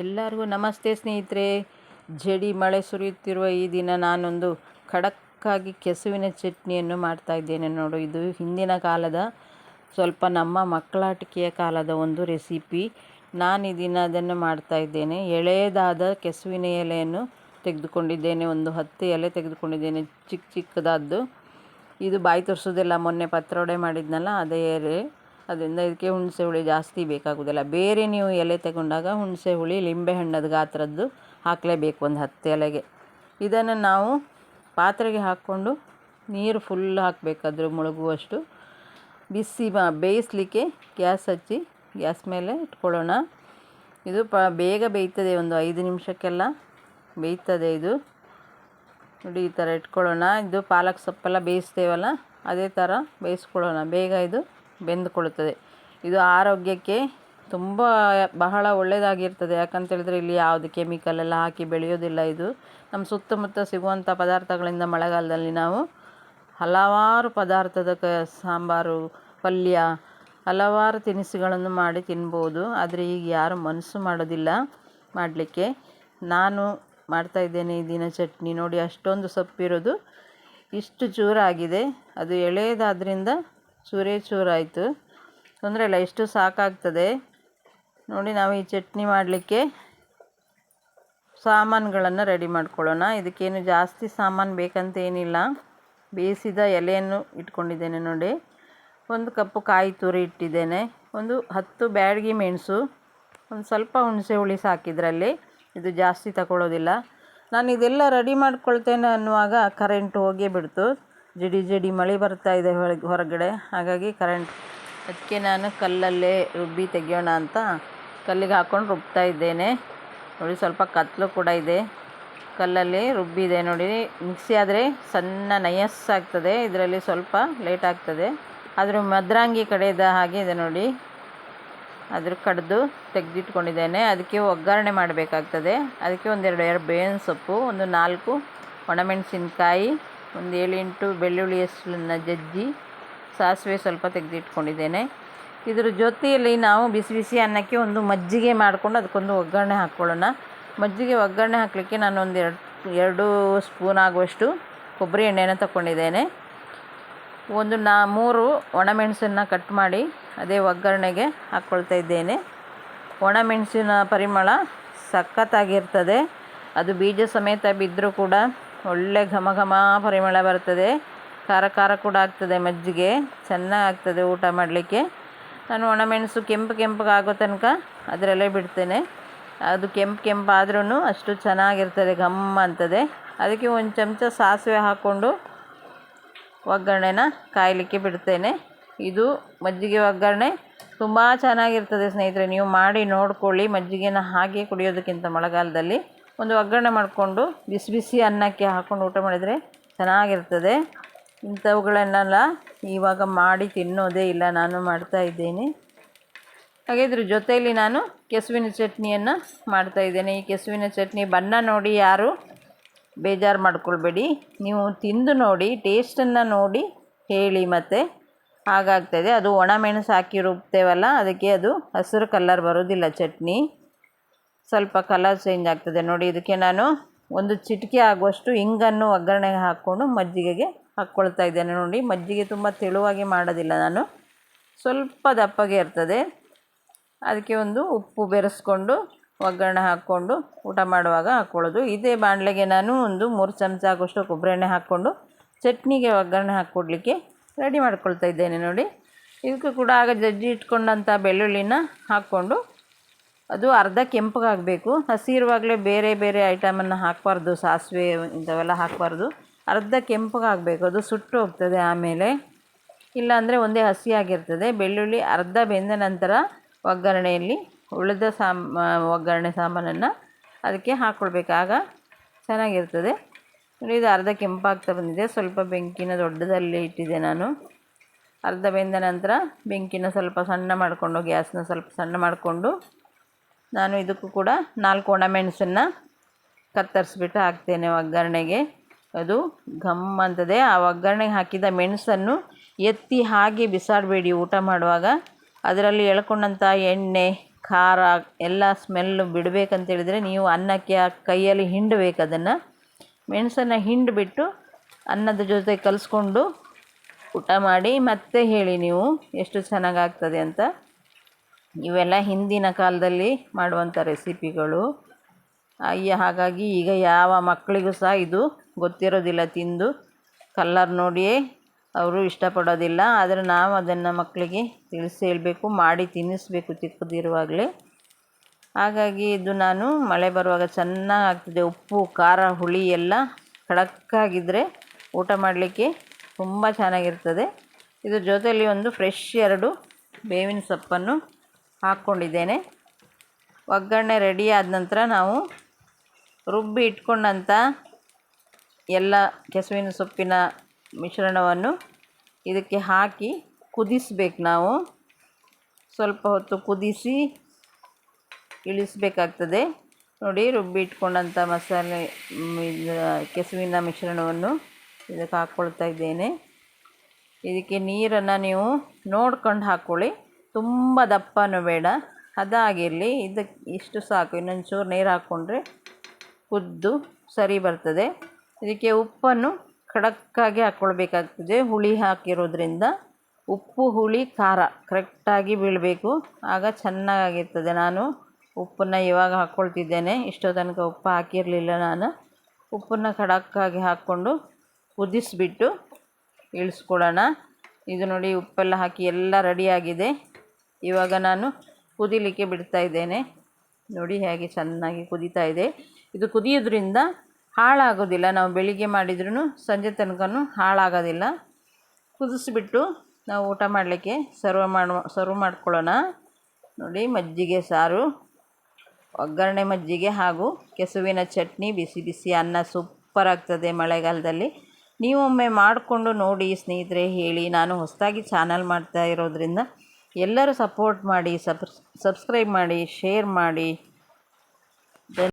ಎಲ್ಲರಿಗೂ ನಮಸ್ತೆ ಸ್ನೇಹಿತರೆ. ಜಡಿ ಮಳೆ ಸುರಿಯುತ್ತಿರುವ ಈ ದಿನ ನಾನೊಂದು ಖಡಕ್ಕಾಗಿ ಕೆಸುವಿನ ಚಟ್ನಿಯನ್ನು ಮಾಡ್ತಾ ಇದ್ದೇನೆ ನೋಡು. ಇದು ಹಿಂದಿನ ಕಾಲದ, ಸ್ವಲ್ಪ ನಮ್ಮ ಮಕ್ಕಳಾಟಿಕೆಯ ಕಾಲದ ಒಂದು ರೆಸಿಪಿ. ನಾನು ಈ ದಿನ ಅದನ್ನು ಮಾಡ್ತಾ ಇದ್ದೇನೆ. ಎಳೆಯದಾದ ಕೆಸುವಿನ ಎಲೆಯನ್ನು ತೆಗೆದುಕೊಂಡಿದ್ದೇನೆ. ಒಂದು ಹತ್ತು ಎಲೆ ತೆಗೆದುಕೊಂಡಿದ್ದೇನೆ, ಚಿಕ್ಕ ಚಿಕ್ಕದಾದ್ದು. ಇದು ಬಾಯಿ ತೋರಿಸೋದಿಲ್ಲ ಮೊನ್ನೆ ಪತ್ರೊಡೆ ಮಾಡಿದ್ನಲ್ಲ, ಅದೇ ಎಲೆ. ಅದರಿಂದ ಇದಕ್ಕೆ ಹುಣಸೆ ಹುಳಿ ಜಾಸ್ತಿ ಬೇಕಾಗುವುದಿಲ್ಲ ಬೇರೆ ನೀವು ಎಲೆ ತಗೊಂಡಾಗ ಹುಣಸೆ ಹುಳಿ, ಲಿಂಬೆ ಹಣ್ಣದ ಗಾತ್ರದ್ದು ಹಾಕಲೇಬೇಕು ಒಂದು ಹತ್ತು ಎಲೆಗೆ. ಇದನ್ನು ನಾವು ಪಾತ್ರೆಗೆ ಹಾಕ್ಕೊಂಡು ನೀರು ಫುಲ್ ಹಾಕಬೇಕಾದ್ರೂ ಮುಳುಗುವಷ್ಟು. ಬಿಸಿ ಬೇಯಿಸಲಿಕ್ಕೆ ಗ್ಯಾಸ್ ಹಚ್ಚಿ, ಗ್ಯಾಸ್ ಮೇಲೆ ಇಟ್ಕೊಳ್ಳೋಣ. ಇದು ಪ, ಬೇಗ ಬೇಯ್ತದೆ, ಒಂದು ಐದು ನಿಮಿಷಕ್ಕೆಲ್ಲ ಬೇಯ್ತದೆ ಇದು. ನೋಡಿ, ಈ ಥರ ಇಟ್ಕೊಳ್ಳೋಣ. ಇದು ಪಾಲಕ್ ಸೊಪ್ಪೆಲ್ಲ ಬೇಯಿಸ್ತೇವಲ್ಲ, ಅದೇ ಥರ ಬೇಯಿಸ್ಕೊಳ್ಳೋಣ. ಬೇಗ ಇದು ಬೆಂದುಕೊಳ್ಳುತ್ತದೆ. ಇದು ಆರೋಗ್ಯಕ್ಕೆ ತುಂಬ ಬಹಳ ಒಳ್ಳೆಯದಾಗಿರ್ತದೆ. ಯಾಕಂತೇಳಿದ್ರೆ ಇಲ್ಲಿ ಯಾವುದು ಕೆಮಿಕಲ್ ಎಲ್ಲ ಹಾಕಿ ಬೆಳೆಯೋದಿಲ್ಲ ಇದು. ನಮ್ಮ ಸುತ್ತಮುತ್ತ ಸಿಗುವಂಥ ಪದಾರ್ಥಗಳಿಂದ ಮಳೆಗಾಲದಲ್ಲಿ ನಾವು ಹಲವಾರು ಪದಾರ್ಥದ ಕ, ಸಾಂಬಾರು, ಪಲ್ಯ, ಹಲವಾರು ತಿನಿಸುಗಳನ್ನು ಮಾಡಿ ತಿನ್ಬೋದು. ಆದರೆ ಈಗ ಯಾರು ಮನಸ್ಸು ಮಾಡೋದಿಲ್ಲ ಮಾಡಲಿಕ್ಕೆ. ನಾನು ಮಾಡ್ತಾಯಿದ್ದೇನೆ ಈ ದಿನ ಚಟ್ನಿ ನೋಡಿ, ಅಷ್ಟೊಂದು ಸೊಪ್ಪಿರೋದು. ಇಷ್ಟು ಚೂರಾಗಿದೆ ಅದು ಎಳೆಯದಾದ್ರಿಂದ ಚೂರೇ ಚೂರಾಯಿತು. ತೊಂದರೆ ಇಲ್ಲ, ಇಷ್ಟು ಸಾಕಾಗ್ತದೆ. ನೋಡಿ, ನಾವು ಈ ಚಟ್ನಿ ಮಾಡಲಿಕ್ಕೆ ಸಾಮಾನುಗಳನ್ನು ರೆಡಿ ಮಾಡ್ಕೊಳ್ಳೋಣ. ಇದಕ್ಕೇನು ಜಾಸ್ತಿ ಸಾಮಾನು ಬೇಕಂತ ಏನಿಲ್ಲ ಬೇಯಿಸಿದ ಎಲೆಯನ್ನು ಇಟ್ಕೊಂಡಿದ್ದೇನೆ ನೋಡಿ. ಒಂದು ಕಪ್ಪು ಕಾಯಿ ತುರಿ ಇಟ್ಟಿದ್ದೇನೆ. ಒಂದು ಹತ್ತು ಬ್ಯಾಡಗಿ ಮೆಣಸು, ಒಂದು ಸ್ವಲ್ಪ ಹುಣಸೆ ಹುಳಿ ಸಾಕಿದ್ರಲ್ಲಿ. ಇದು ಜಾಸ್ತಿ ತಗೊಳ್ಳೋದಿಲ್ಲ. ನಾನು ಇದೆಲ್ಲ ರೆಡಿ ಮಾಡ್ಕೊಳ್ತೇನೆ ಅನ್ನುವಾಗ ಕರೆಂಟ್ ಹೋಗೇ ಬಿಡ್ತು. ಜಡಿ ಜಿಡಿ ಮಳೆ ಬರ್ತಾ ಇದೆ ಹೊರಗೆ, ಹೊರಗಡೆ. ಹಾಗಾಗಿ ಕರೆಂಟ್ ಅದಕ್ಕೆ ನಾನು ಕಲ್ಲಲ್ಲೇ ರುಬ್ಬಿ ತೆಗಿಯೋಣ ಅಂತ ಕಲ್ಲಿಗೆ ಹಾಕ್ಕೊಂಡು ರುಬ್ತಾ ಇದ್ದೇನೆ. ನೋಡಿ, ಸ್ವಲ್ಪ ಕತ್ತಲು ಕೂಡ ಇದೆ. ಕಲ್ಲಲ್ಲಿ ರುಬ್ಬಿದೆ. ನೋಡಿ, ಮಿಕ್ಸಿ ಆದರೆ ಸಣ್ಣ ನಯಸ್ ಆಗ್ತದೆ. ಇದರಲ್ಲಿ ಸ್ವಲ್ಪ ಲೇಟ್ ಆಗ್ತದೆ. ಆದರೂ ಮದ್ರಾಂಗಿ ಕಡೆದ ಹಾಗೆ ಇದೆ ನೋಡಿ. ಅದ್ರ ಕಡ್ದು ತೆಗೆದಿಟ್ಕೊಂಡಿದ್ದೇನೆ. ಅದಕ್ಕೆ ಒಗ್ಗರಣೆ ಮಾಡಬೇಕಾಗ್ತದೆ. ಅದಕ್ಕೆ ಒಂದೆರಡು ಎರಡು ಬೇವಿನ ಸೊಪ್ಪು, ಒಂದು ನಾಲ್ಕು ಒಣಮೆಣಸಿನ್ಕಾಯಿ ಒಂದು ಏಳೆಂಟು ಬೆಳ್ಳುಳ್ಳಿ ಹೆಸರನ್ನ ಜಜ್ಜಿ ಸಾಸಿವೆ ಸ್ವಲ್ಪ ತೆಗೆದಿಟ್ಕೊಂಡಿದ್ದೇನೆ. ಇದ್ರ ಜೊತೆಯಲ್ಲಿ ನಾವು ಬಿಸಿ ಬಿಸಿ ಅನ್ನಕ್ಕೆ ಒಂದು ಮಜ್ಜಿಗೆ ಮಾಡಿಕೊಂಡು ಅದಕ್ಕೊಂದು ಒಗ್ಗರಣೆ ಹಾಕ್ಕೊಳ್ಳೋಣ ಮಜ್ಜಿಗೆ ಒಗ್ಗರಣೆ ಹಾಕಲಿಕ್ಕೆ ನಾನು ಎರಡು ಎರಡು ಸ್ಪೂನ್ ಆಗುವಷ್ಟು ಕೊಬ್ಬರಿ ಎಣ್ಣೆನ ತಗೊಂಡಿದ್ದೇನೆ ಒಂದು ನಾ, ಮೂರು ಒಣಮೆಣಸನ್ನು ಕಟ್ ಮಾಡಿ ಅದೇ ಒಗ್ಗರಣೆಗೆ ಹಾಕ್ಕೊಳ್ತಾ ಇದ್ದೇನೆ. ಒಣಮೆಣಸಿನ ಪರಿಮಳ ಸಖತ್ತಾಗಿರ್ತದೆ. ಅದು ಬೀಜ ಸಮೇತ ಬಿದ್ದರೂ ಕೂಡ ಒಳ್ಳೆ ಘಮ ಘಮ ಪರಿಮಳ ಬರ್ತದೆ. ಖಾರ ಖಾರ ಕೂಡ ಆಗ್ತದೆ ಮಜ್ಜಿಗೆ. ಚೆನ್ನಾಗಿ ಆಗ್ತದೆ ಊಟ ಮಾಡಲಿಕ್ಕೆ. ನಾನು ಒಣಮೆಣಸು ಕೆಂಪು ಕೆಂಪಗಾಗೋ ತನಕ ಅದರಲ್ಲೇ ಬಿಡ್ತೇನೆ. ಅದು ಕೆಂಪು ಕೆಂಪು ಆದ್ರೂ ಅಷ್ಟು ಚೆನ್ನಾಗಿರ್ತದೆ ಘಮ್ ಅಂತದೆ. ಅದಕ್ಕೆ ಒಂದು ಚಮಚ ಸಾಸಿವೆ ಹಾಕ್ಕೊಂಡು ಒಗ್ಗರಣೆನ ಕಾಯಲಿಕ್ಕೆ ಬಿಡ್ತೇನೆ. ಇದು ಮಜ್ಜಿಗೆ ಒಗ್ಗರಣೆ ತುಂಬ ಚೆನ್ನಾಗಿರ್ತದೆ ಸ್ನೇಹಿತರೆ. ನೀವು ಮಾಡಿ ನೋಡ್ಕೊಳ್ಳಿ ಮಜ್ಜಿಗೆನ ಹಾಗೆ ಕುಡಿಯೋದಕ್ಕಿಂತ ಮಳೆಗಾಲದಲ್ಲಿ. ಒಂದು ಒಗ್ಗರಣೆ ಮಾಡಿಕೊಂಡು ಬಿಸಿ ಬಿಸಿ ಅನ್ನಕ್ಕೆ ಹಾಕ್ಕೊಂಡು ಊಟ ಮಾಡಿದರೆ ಚೆನ್ನಾಗಿರ್ತದೆ. ಇಂಥವುಗಳನ್ನೆಲ್ಲ ಇವಾಗ ಮಾಡಿ ತಿನ್ನೋದೇ ಇಲ್ಲ, ನಾನು ಮಾಡ್ತಾ ಇದ್ದೇನೆ. ಹಾಗೆ ಜೊತೆಯಲ್ಲಿ ನಾನು ಕೆಸುವಿನ ಚಟ್ನಿಯನ್ನು ಮಾಡ್ತಾಯಿದ್ದೇನೆ ಈ ಕೆಸುವಿನ ಚಟ್ನಿ ಬಣ್ಣ ನೋಡಿ ಯಾರು ಬೇಜಾರು ಮಾಡ್ಕೊಳ್ಬೇಡಿ. ನೀವು ತಿಂದು ನೋಡಿ, ಟೇಸ್ಟನ್ನು ನೋಡಿ ಹೇಳಿ ಮತ್ತು. ಹಾಗಾಗ್ತದೆ. ಅದು ಒಣಮೆಣಸು ಹಾಕಿ ರುಬ್ತೇವಲ್ಲ, ಅದಕ್ಕೆ ಅದು ಹಸಿರು ಕಲ್ಲರ್ ಬರೋದಿಲ್ಲ ಚಟ್ನಿ. ಸ್ವಲ್ಪ ಕಲರ್ ಚೇಂಜ್ ಆಗ್ತದೆ. ನೋಡಿ, ಇದಕ್ಕೆ ನಾನು ಒಂದು ಚಿಟಿಕೆ ಆಗುವಷ್ಟು ಇಂಗನ್ನು ಒಗ್ಗರಣೆಗೆ ಹಾಕ್ಕೊಂಡು ಮಜ್ಜಿಗೆಗೆ ಹಾಕ್ಕೊಳ್ತಾ ಇದ್ದೇನೆ. ನೋಡಿ, ಮಜ್ಜಿಗೆ ತುಂಬ ತೆಳುವಾಗಿ ಮಾಡೋದಿಲ್ಲ ನಾನು. ಸ್ವಲ್ಪ ದಪ್ಪಗೆ ಇರ್ತದೆ. ಅದಕ್ಕೆ ಒಂದು ಉಪ್ಪು ಬೆರೆಸ್ಕೊಂಡು ಒಗ್ಗರಣೆ ಹಾಕ್ಕೊಂಡು ಊಟ ಮಾಡುವಾಗ ಹಾಕ್ಕೊಳ್ಳೋದು. ಇದೇ ಬಾಣಲೆಗೆ ನಾನು ಒಂದು ಮೂರು ಚಮಚ ಆಗುವಷ್ಟು ಕೊಬ್ಬರಿ ಎಣ್ಣೆ ಹಾಕ್ಕೊಂಡು ಚಟ್ನಿಗೆ ಒಗ್ಗರಣೆ ಹಾಕ್ಕೊಡ್ಲಿಕ್ಕೆ ರೆಡಿ ಮಾಡ್ಕೊಳ್ತಾ ಇದ್ದೇನೆ. ನೋಡಿ, ಇದಕ್ಕೂ ಕೂಡ ಆಗ ಜಜ್ಜಿ ಇಟ್ಕೊಂಡಂಥ ಬೆಳ್ಳುಳ್ಳಿನ ಹಾಕ್ಕೊಂಡು ಅದು ಅರ್ಧ ಕೆಂಪಗಾಗಬೇಕು. ಹಸಿರುವಾಗಲೇ ಬೇರೆ ಬೇರೆ ಐಟಮನ್ನು ಹಾಕಬಾರ್ದು, ಸಾಸಿವೆ ಇಂಥವೆಲ್ಲ ಹಾಕಬಾರ್ದು. ಅರ್ಧ ಕೆಂಪಗಾಗಬೇಕು, ಅದು ಸುಟ್ಟು ಹೋಗ್ತದೆ ಆಮೇಲೆ. ಇಲ್ಲಾಂದರೆ ಒಂದೇ ಹಸಿಯಾಗಿರ್ತದೆ. ಬೆಳ್ಳುಳ್ಳಿ ಅರ್ಧ ಬೆಂದ ನಂತರ ಒಗ್ಗರಣೆಯಲ್ಲಿ ಉಳಿದ ಸಾಮ್, ಒಗ್ಗರಣೆ ಸಾಮಾನನ್ನು ಅದಕ್ಕೆ ಹಾಕ್ಕೊಳ್ಬೇಕು ಆಗ ಚೆನ್ನಾಗಿರ್ತದೆ. ಇದು ಅರ್ಧ ಕೆಂಪಾಗ್ತಾ ಬಂದಿದೆ. ಸ್ವಲ್ಪ ಬೆಂಕಿನ ದೊಡ್ಡದಲ್ಲಿ ಇಟ್ಟಿದ್ದೆ ನಾನು. ಅರ್ಧ ಬೆಂದ ನಂತರ ಬೆಂಕಿನ ಸ್ವಲ್ಪ ಸಣ್ಣ ಮಾಡಿಕೊಂಡು, ಗ್ಯಾಸ್ನ ಸ್ವಲ್ಪ ಸಣ್ಣ ಮಾಡಿಕೊಂಡು ನಾನು ಇದಕ್ಕೂ ಕೂಡ ನಾಲ್ಕು ಒಣಮೆಣಸನ್ನು ಕತ್ತರಿಸ್ಬಿಟ್ಟು ಹಾಕ್ತೇನೆ ಒಗ್ಗರಣೆಗೆ. ಅದು ಘಮ್ ಅಂತದೆ. ಆ ಒಗ್ಗರಣೆಗೆ ಹಾಕಿದ ಮೆಣಸನ್ನು ಎತ್ತಿ ಹಾಗೆ ಬಿಸಾಡಬೇಡಿ ಊಟ ಮಾಡುವಾಗ. ಅದರಲ್ಲಿ ಎಳ್ಕೊಂಡಂಥ ಎಣ್ಣೆ, ಖಾರ, ಎಲ್ಲ ಸ್ಮೆಲ್ಲು ಬಿಡಬೇಕಂತೇಳಿದರೆ ನೀವು ಅನ್ನಕ್ಕೆ ಆ ಕೈಯಲ್ಲಿ ಹಿಂಡಬೇಕು ಅದನ್ನು. ಮೆಣಸನ್ನು ಹಿಂಡಿಬಿಟ್ಟು ಅನ್ನದ ಜೊತೆ ಕಲಿಸ್ಕೊಂಡು ಊಟ ಮಾಡಿ ಮತ್ತೆ ಹೇಳಿ ನೀವು ಎಷ್ಟು ಚೆನ್ನಾಗಾಗ್ತದೆ ಅಂತ. ಇವೆಲ್ಲ ಹಿಂದಿನ ಕಾಲದಲ್ಲಿ ಮಾಡುವಂಥ ರೆಸಿಪಿಗಳು. ಅಯ್ಯ, ಹಾಗಾಗಿ ಈಗ ಯಾವ ಮಕ್ಕಳಿಗೂ ಸಹ ಇದು ಗೊತ್ತಿರೋದಿಲ್ಲ ತಿಂದು. ಕಲ್ಲರ್ ನೋಡಿಯೇ ಅವರು ಇಷ್ಟಪಡೋದಿಲ್ಲ. ಆದರೆ ನಾವು ಅದನ್ನು ಮಕ್ಕಳಿಗೆ ತಿಳಿಸಿ ಹೇಳಬೇಕು, ಮಾಡಿ ತಿನ್ನಿಸ್ಬೇಕು ಚಿಕ್ಕದಿರುವಾಗಲೇ. ಹಾಗಾಗಿ ಇದು ನಾನು ಮಳೆ ಬರುವಾಗ ಚೆನ್ನಾಗಿ ಆಗ್ತದೆ ಉಪ್ಪು, ಖಾರ, ಹುಳಿ ಎಲ್ಲ ಖಡಕ್ಕಾಗಿದ್ದರೆ ಊಟ ಮಾಡಲಿಕ್ಕೆ ತುಂಬ ಚೆನ್ನಾಗಿರ್ತದೆ. ಇದ್ರ ಜೊತೆಯಲ್ಲಿ ಒಂದು ಫ್ರೆಶ್ ಎರಡು ಬೇವಿನ ಸೊಪ್ಪನ್ನು ಹಾಕ್ಕೊಂಡಿದ್ದೇನೆ. ಒಗ್ಗರಣೆ ರೆಡಿ ಆದ ನಂತರ ನಾವು ರುಬ್ಬಿ ಇಟ್ಕೊಂಡಂಥ ಎಲ್ಲ ಕೆಸುವಿನ ಸೊಪ್ಪಿನ ಮಿಶ್ರಣವನ್ನು ಇದಕ್ಕೆ ಹಾಕಿ ಕುದಿಸ್ಬೇಕು ನಾವು. ಸ್ವಲ್ಪ ಹೊತ್ತು ಕುದಿಸಿ ಇಳಿಸಬೇಕಾಗ್ತದೆ. ನೋಡಿ ರುಬ್ಬಿ ಇಟ್ಕೊಂಡಂಥ ಮಸಾಲೆ ಕೆಸುವಿನ ಮಿಶ್ರಣವನ್ನು ಇದಕ್ಕೆ ಹಾಕ್ಕೊಳ್ತಾ ಇದ್ದೇನೆ. ಇದಕ್ಕೆ ನೀರನ್ನು ನೀವು ನೋಡ್ಕೊಂಡು ಹಾಕ್ಕೊಳ್ಳಿ. ತುಂಬ ದಪ್ಪನೂ ಬೇಡ. ಅದಾಗಿರಲಿ ಇದಕ್ಕೆ ಇಷ್ಟು ಸಾಕು. ಇನ್ನೊಂದು ಚೂರು ನೀರು ಹಾಕ್ಕೊಂಡ್ರೆ ಕುದ್ದು ಸರಿ ಬರ್ತದೆ. ಇದಕ್ಕೆ ಉಪ್ಪನ್ನು ಖಡಕ್ಕಾಗಿ ಹಾಕ್ಕೊಳ್ಬೇಕಾಗ್ತದೆ ಹುಳಿ ಹಾಕಿರೋದ್ರಿಂದ ಉಪ್ಪು, ಹುಳಿ, ಖಾರ ಕರೆಕ್ಟಾಗಿ ಬೀಳಬೇಕು. ಆಗ ಚೆನ್ನಾಗಿರ್ತದೆ ನಾನು ಉಪ್ಪನ್ನು ಇವಾಗ ಹಾಕ್ಕೊಳ್ತಿದ್ದೇನೆ ಇಷ್ಟೋ ತನಕ ಉಪ್ಪು ಹಾಕಿರಲಿಲ್ಲ ನಾನು. ಉಪ್ಪನ್ನು ಖಡಕ್ಕಾಗಿ ಹಾಕ್ಕೊಂಡು ಕುದಿಸಿಬಿಟ್ಟು ಇಳಿಸ್ಕೊಡೋಣ ಇದು ನೋಡಿ ಉಪ್ಪೆಲ್ಲ ಹಾಕಿ ಎಲ್ಲ ರೆಡಿಯಾಗಿದೆ ಇವಾಗ ನಾನು ಕುದಿಲಿಕ್ಕೆ ಬಿಡ್ತಾ ಇದ್ದೇನೆ. ನೋಡಿ ಹೇಗೆ ಚೆನ್ನಾಗಿ ಕುದೀತಾ ಇದೆ. ಇದು ಕುದಿಯೋದ್ರಿಂದ ಹಾಳಾಗೋದಿಲ್ಲ. ನಾವು ಬೆಳಿಗ್ಗೆ ಮಾಡಿದ್ರೂ ಸಂಜೆ ತನಕನೂ ಹಾಳಾಗೋದಿಲ್ಲ. ಕುದಿಸ್ಬಿಟ್ಟು ನಾವು ಊಟ ಮಾಡಲಿಕ್ಕೆ ಸರ್ವ್ ಮಾಡುವ, ಸರ್ವ್ ಮಾಡ್ಕೊಳ್ಳೋಣ. ನೋಡಿ ಮಜ್ಜಿಗೆ ಸಾರು, ಒಗ್ಗರಣೆ ಮಜ್ಜಿಗೆ ಹಾಗೂ ಕೆಸುವಿನ ಚಟ್ನಿ, ಬಿಸಿ ಬಿಸಿ ಅನ್ನ ಸೂಪರ್ ಆಗ್ತದೆ ಮಳೆಗಾಲದಲ್ಲಿ. ನೀವೊಮ್ಮೆ ಮಾಡಿಕೊಂಡು ನೋಡಿ ಸ್ನೇಹಿತರೆ, ಹೇಳಿ. ನಾನು ಹೊಸದಾಗಿ ಚಾನಲ್ ಮಾಡ್ತಾ ಇರೋದ್ರಿಂದ ಎಲ್ಲರೂ ಸಪೋರ್ಟ್ ಮಾಡಿ ಸಬ್ಸ್ ಸಬ್ಸ್ಕ್ರೈಬ್ ಮಾಡಿ ಶೇರ್ ಮಾಡಿ.